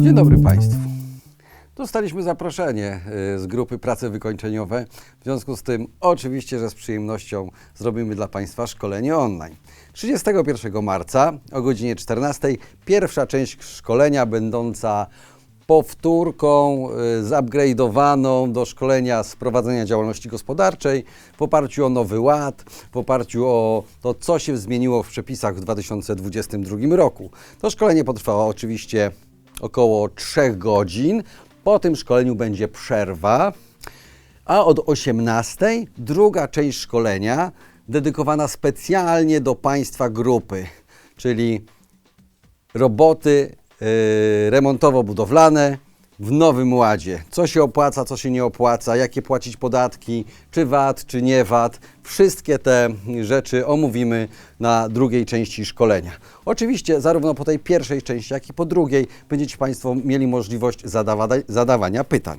Dzień dobry Państwu. Dostaliśmy zaproszenie y, z grupy Prace Wykończeniowe. W związku z tym, oczywiście, że z przyjemnością zrobimy dla Państwa szkolenie online. 31 marca o godzinie 14 pierwsza część szkolenia będąca powtórką y, zupgrade'owaną do szkolenia z prowadzenia działalności gospodarczej w oparciu o Nowy Ład, w oparciu o to, co się zmieniło w przepisach w 2022 roku. To szkolenie potrwało oczywiście około 3 godzin. Po tym szkoleniu będzie przerwa, a od 18 druga część szkolenia dedykowana specjalnie do Państwa grupy, czyli roboty y, remontowo-budowlane w Nowym Ładzie. Co się opłaca, co się nie opłaca, jakie płacić podatki, czy VAT, czy nie VAT. Wszystkie te rzeczy omówimy na drugiej części szkolenia. Oczywiście zarówno po tej pierwszej części, jak i po drugiej będziecie Państwo mieli możliwość zadawa- zadawania pytań.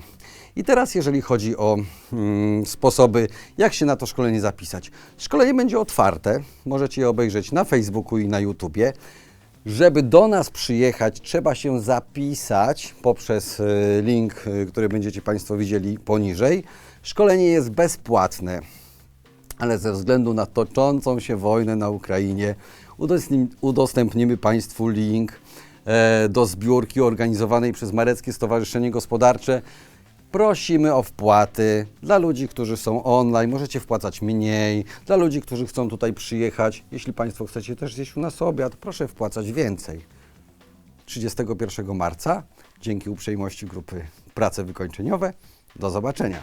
I teraz, jeżeli chodzi o mm, sposoby, jak się na to szkolenie zapisać. Szkolenie będzie otwarte, możecie je obejrzeć na Facebooku i na YouTubie. Żeby do nas przyjechać, trzeba się zapisać poprzez y, link, y, który będziecie Państwo widzieli poniżej. Szkolenie jest bezpłatne, ale ze względu na toczącą się wojnę na Ukrainie udostępni- udostępnimy Państwu link e, do zbiórki organizowanej przez Mareckie Stowarzyszenie Gospodarcze. Prosimy o wpłaty dla ludzi, którzy są online. Możecie wpłacać mniej. Dla ludzi, którzy chcą tutaj przyjechać. Jeśli Państwo chcecie też zjeść u nas obiad, proszę wpłacać więcej. 31 marca, dzięki uprzejmości grupy Prace Wykończeniowe. Do zobaczenia.